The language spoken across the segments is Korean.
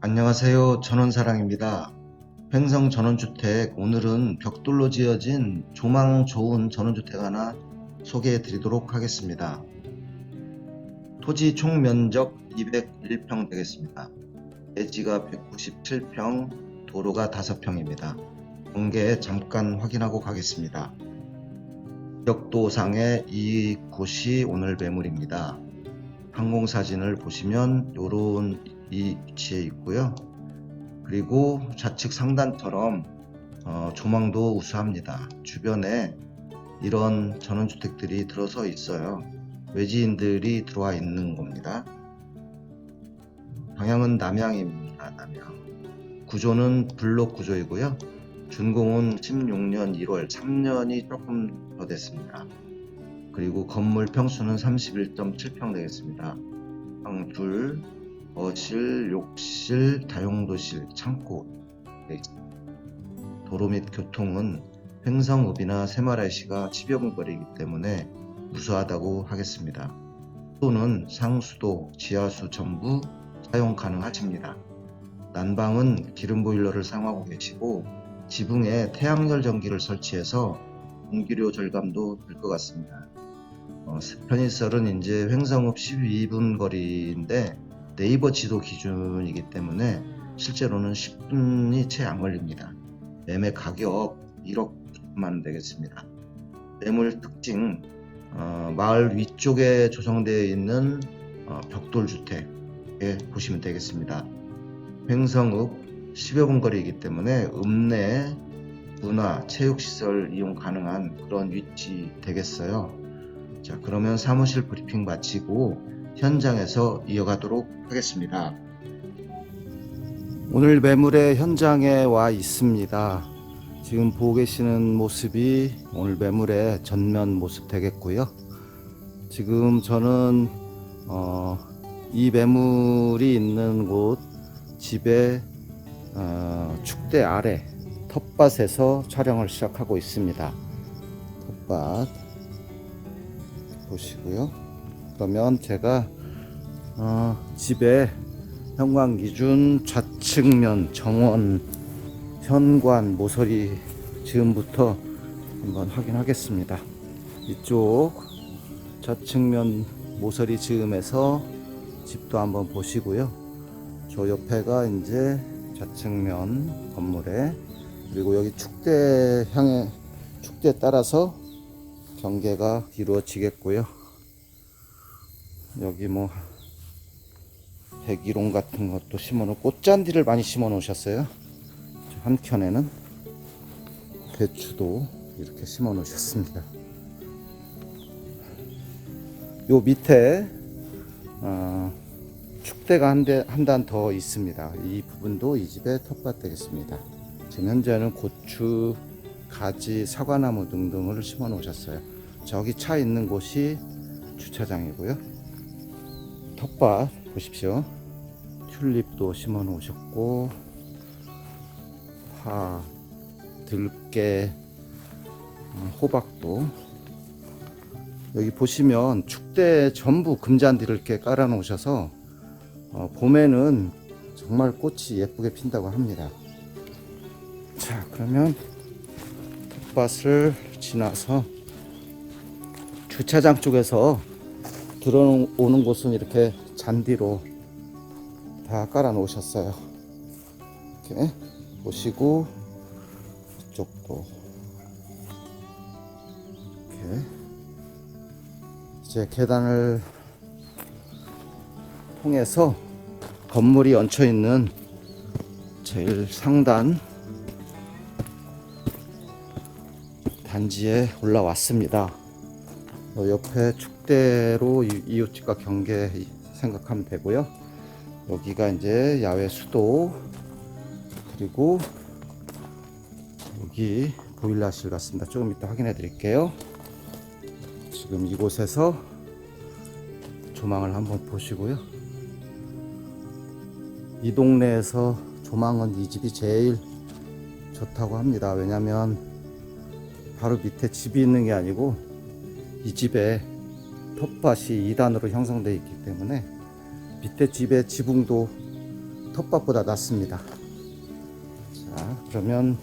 안녕하세요. 전원사랑입니다. 횡성 전원주택 오늘은 벽돌로 지어진 조망 좋은 전원주택 하나 소개해 드리도록 하겠습니다. 토지 총 면적 201평 되겠습니다. 대지가 197평, 도로가 5평입니다. 공개 잠깐 확인하고 가겠습니다. 벽도상의 이곳이 오늘 매물입니다. 항공사진을 보시면 요런 이 위치에 있고요. 그리고 좌측 상단처럼 어, 조망도 우수합니다. 주변에 이런 전원주택들이 들어서 있어요. 외지인들이 들어와 있는 겁니다. 방향은 남향입니다. 남향. 구조는 블록 구조이고요. 준공은 16년 1월 3년이 조금 더 됐습니다. 그리고 건물 평수는 31.7평 되겠습니다. 방 둘, 거실, 욕실, 다용도실, 창고 네. 도로 및 교통은 횡성읍이나 새마을시가 10여 분 거리이기 때문에 무수하다고 하겠습니다. 또는 상수도, 지하수 전부 사용 가능하십니다. 난방은 기름 보일러를 사용하고 계시고 지붕에 태양열 전기를 설치해서 공기료 절감도 될 것 같습니다. 어, 편의설은 이제 횡성읍 12분 거리인데 네이버 지도 기준이기 때문에 실제로는 10분이 채 안 걸립니다. 매매 가격 1억만 되겠습니다. 매물 특징 어, 마을 위쪽에 조성되어 있는 어, 벽돌 주택에 보시면 되겠습니다. 횡성읍 10여 분 거리이기 때문에 읍내 문화 체육시설 이용 가능한 그런 위치 되겠어요. 자 그러면 사무실 브리핑 마치고 현장에서 이어가도록 하겠습니다. 오늘 매물의 현장에 와 있습니다. 지금 보고 계시는 모습이 오늘 매물의 전면 모습 되겠고요. 지금 저는 어, 이 매물이 있는 곳 집의 어, 축대 아래 텃밭에서 촬영을 시작하고 있습니다. 텃밭 보시고요. 그러면 제가 어, 집에 현관 기준 좌측면 정원 현관 모서리 지금부터 한번 확인하겠습니다. 이쪽 좌측면 모서리 지음에서 집도 한번 보시고요. 저 옆에가 이제 좌측면 건물에 그리고 여기 축대 향해 축대 따라서 경계가 이루어지겠고요. 여기 뭐 백일홍 같은 것도 심어 놓고 꽃잔디를 많이 심어 놓으셨어요. 저 한켠에는 배추도 이렇게 심어 놓으셨습니다. 요 밑에 어, 축대가 한대한단더 있습니다. 이 부분도 이 집의 텃밭 되겠습니다. 지금 현재는 고추, 가지, 사과나무 등등을 심어 놓으셨어요. 저기 차 있는 곳이 주차장이고요. 텃밭 보십시오. 튤립도 심어 놓으셨고 파, 들깨, 어, 호박도 여기 보시면 축대 전부 금잔디를 이렇게 깔아 놓으셔서 어, 봄에는 정말 꽃이 예쁘게 핀다고 합니다. 자, 그러면 텃밭을 지나서 주차장 쪽에서 들어오는 곳은 이렇게 잔디로 다 깔아 놓으셨어요. 이렇게 보시고 이쪽도 이렇게 이제 계단을 통해서 건물이 얹혀 있는 제일 상단 단지에 올라왔습니다. 요 옆에 축대로 이- 이웃집과 경계 생각하면 되고요. 여기가 이제 야외 수도 그리고 여기 보일러실 같습니다. 조금 이따 확인해 드릴게요. 지금 이곳에서 조망을 한번 보시고요. 이 동네에서 조망은 이 집이 제일 좋다고 합니다. 왜냐면 바로 밑에 집이 있는 게 아니고 이 집에 텃밭이 2단으로 형성되어 있기 때문에 밑에 집의 지붕도 텃밭보다 낮습니다. 자, 그러면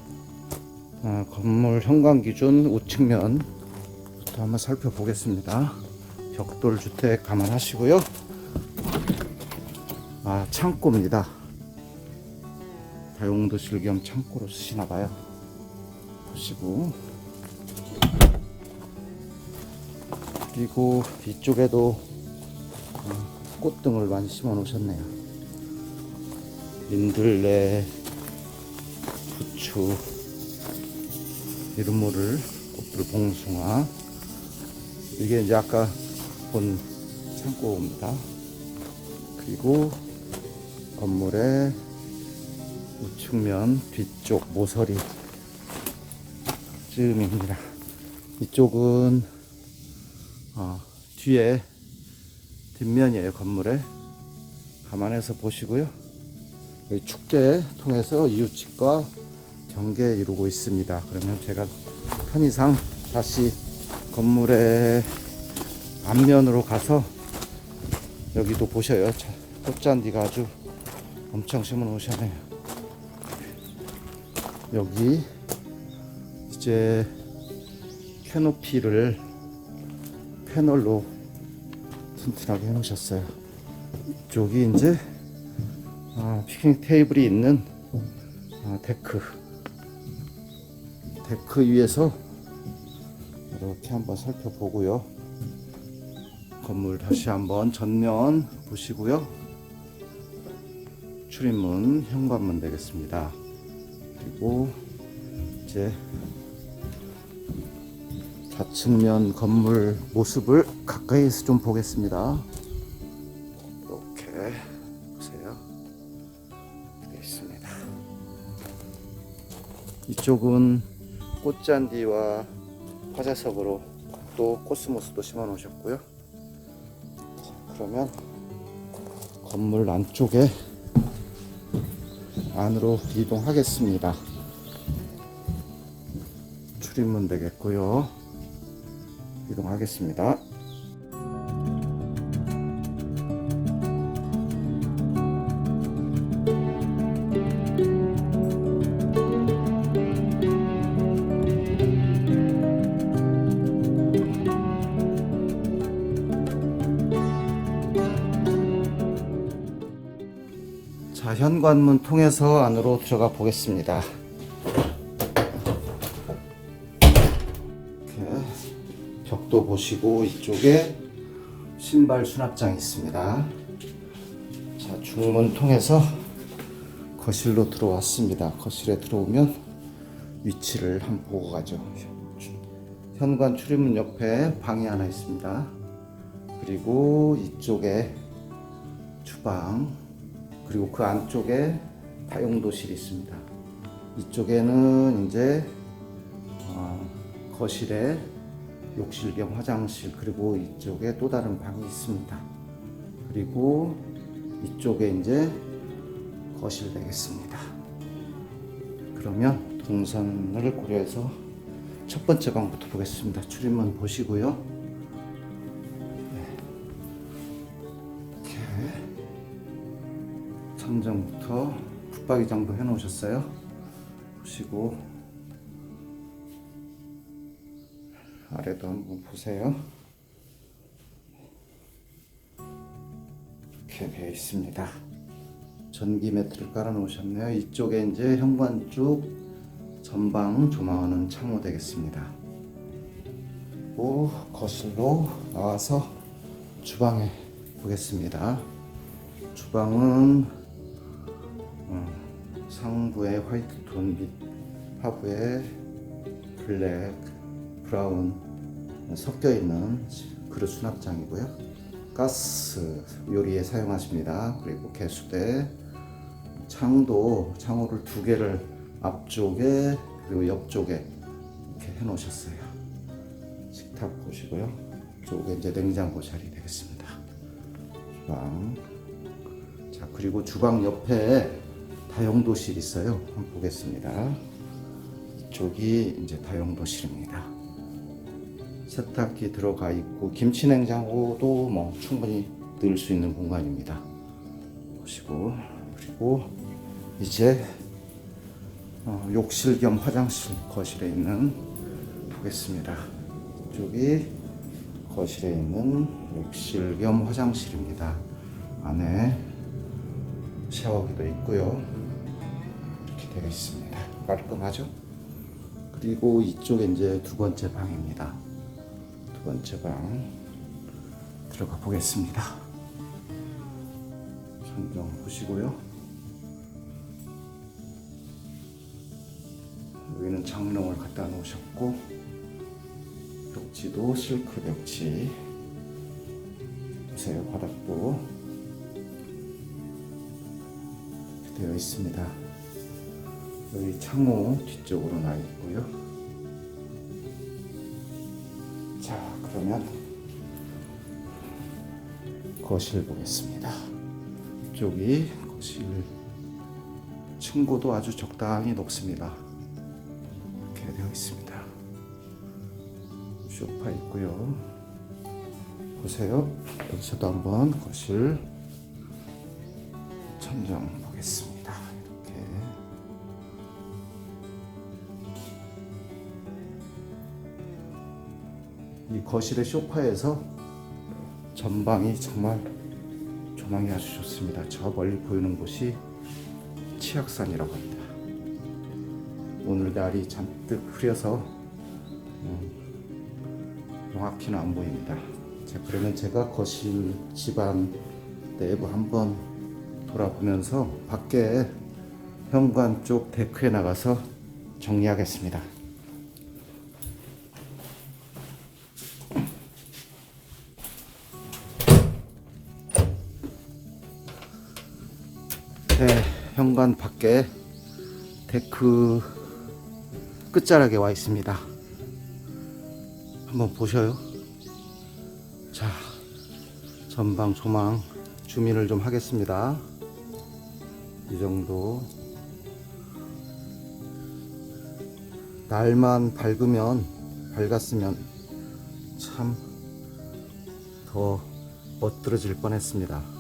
어, 건물 현관 기준 우측면부터 한번 살펴보겠습니다. 벽돌 주택 감안하시고요. 아, 창고입니다. 다용도실 겸 창고로 쓰시나 봐요. 보시고 그리고 이쪽에도 어, 꽃등을 많이 심어 놓으셨네요. 민들레, 부추, 이른모를 꽃들 봉숭아 이게 이제 아까 본 창고입니다. 그리고 건물의 우측면 뒤쪽 모서리 쯤입니다. 이쪽은 어, 뒤에 뒷면이에요 건물에 감안해서 보시고요. 축대 통해서 이웃집과 경계 이루고 있습니다. 그러면 제가 편의상 다시 건물의 앞면으로 가서 여기도 보셔요. 자, 꽃잔디가 아주 엄청 심어 놓으셨네요. 여기 이제 캐노피를 패널로 튼튼하게 해놓으셨어요. 이쪽이 이제 아, 피크닉 테이블이 있는 아, 데크 데크 위에서 이렇게 한번 살펴보고요. 건물 다시 한번 전면 보시고요. 출입문 현관문 되겠습니다. 그리고 이제 좌측면 건물 모습을 가까이서 좀 보겠습니다. 이렇게 보세요. 되어 있습니다. 이쪽은 꽃잔디와 화자석으로 또 코스모스도 심어 놓으셨고요. 그러면 건물 안쪽에 안으로 이동하겠습니다. 출입문 되겠고요. 이동하겠습니다. 현관문 통해서 안으로 들어가 보겠습니다. 이렇게 벽도 보시고 이쪽에 신발 수납장이 있습니다. 자, 중문 통해서 거실로 들어왔습니다. 거실에 들어오면 위치를 한번 보고 가죠. 현관 출입문 옆에 방이 하나 있습니다. 그리고 이쪽에 주방 그리고 그 안쪽에 다용도실이 있습니다. 이쪽에는 이제 어, 거실에 욕실 겸 화장실 그리고 이쪽에 또 다른 방이 있습니다. 그리고 이쪽에 이제 거실 되겠습니다. 그러면 동선을 고려해서 첫 번째 방부터 보겠습니다. 출입문 보시고요. 천정부터 붙박이장도 해 놓으셨어요. 보시고 아래도 한번 보세요. 이렇게 되어 있습니다. 전기 매트를 깔아 놓으셨네요. 이쪽에 이제 현관 쪽 전방 조망하는 창호 되겠습니다. 그리고 거실로 나와서 주방에 보겠습니다. 주방은 어, 상부에 화이트 톤 밑 하부에 블랙 브라운 섞여 있는 그릇 수납장이고요. 가스 요리에 사용하십니다. 그리고 개수대 창도 창호를 두 개를 앞쪽에 그리고 옆쪽에 이렇게 해 놓으셨어요. 식탁 보시고요. 쪽에 이제 냉장고 자리 되겠습니다. 주방. 자, 그리고 주방 옆에 다용도실 있어요. 한번 보겠습니다. 이쪽이 이제 다용도실입니다. 세탁기 들어가 있고 김치 냉장고도 뭐 충분히 넣을 수 있는 공간입니다. 보시고 그리고 이제 어, 욕실 겸 화장실 거실에 있는 보겠습니다. 이쪽이 거실에 있는 욕실 겸 화장실입니다. 안에 샤워기도 있고요. 되어 있습니다. 깔끔하죠? 그리고 이쪽에 이제 두 번째 방입니다. 두 번째 방 들어가 보겠습니다. 전경 보시고요. 여기는 장롱을 갖다 놓으셨고 벽지도 실크 벽지 보세요 바닥도 되어 있습니다. 여기 창호 뒤쪽으로 나 있고요. 자, 그러면 거실 보겠습니다. 이쪽이 거실 층고도 아주 적당히 높습니다. 이렇게 되어 있습니다. 소파 있고요. 보세요. 여기서도 한번 거실 천정 보겠습니다. 이 거실의 소파에서 전방이 정말 조망이 아주 좋습니다. 저 멀리 보이는 곳이 치악산이라고 합니다. 오늘 날이 잔뜩 흐려서 음, 정확히는 안 보입니다. 자, 그러면 제가 거실 집안 내부 한번 돌아보면서 밖에 현관 쪽 데크에 나가서 정리하겠습니다. 네, 현관 밖에 데크 끝자락에 와 있습니다. 한번 보셔요. 자, 전방 조망 주민을 좀 하겠습니다. 이 정도. 날만 밝으면 밝았으면 참 더 멋들어질 뻔 했습니다.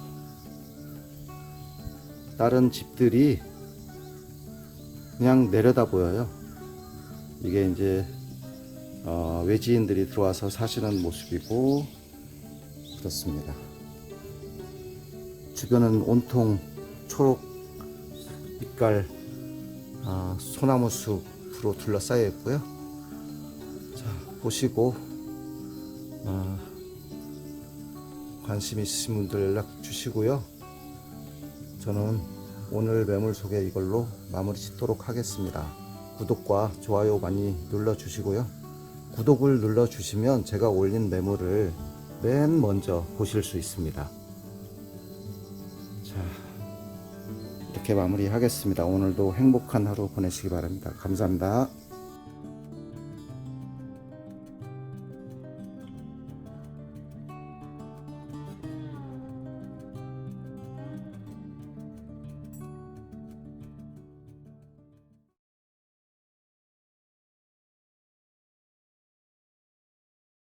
다른 집들이 그냥 내려다 보여요. 이게 이제 어, 외지인들이 들어와서 사시는 모습이고 그렇습니다. 주변은 온통 초록 빛깔 아, 소나무 숲으로 둘러싸여 있고요. 자 보시고 어, 관심 있으신 분들 연락 주시고요. 저는 오늘 매물 소개 이걸로 마무리 짓도록 하겠습니다. 구독과 좋아요 많이 눌러 주시고요. 구독을 눌러 주시면 제가 올린 매물을 맨 먼저 보실 수 있습니다. 자, 이렇게 마무리 하겠습니다. 오늘도 행복한 하루 보내시기 바랍니다. 감사합니다.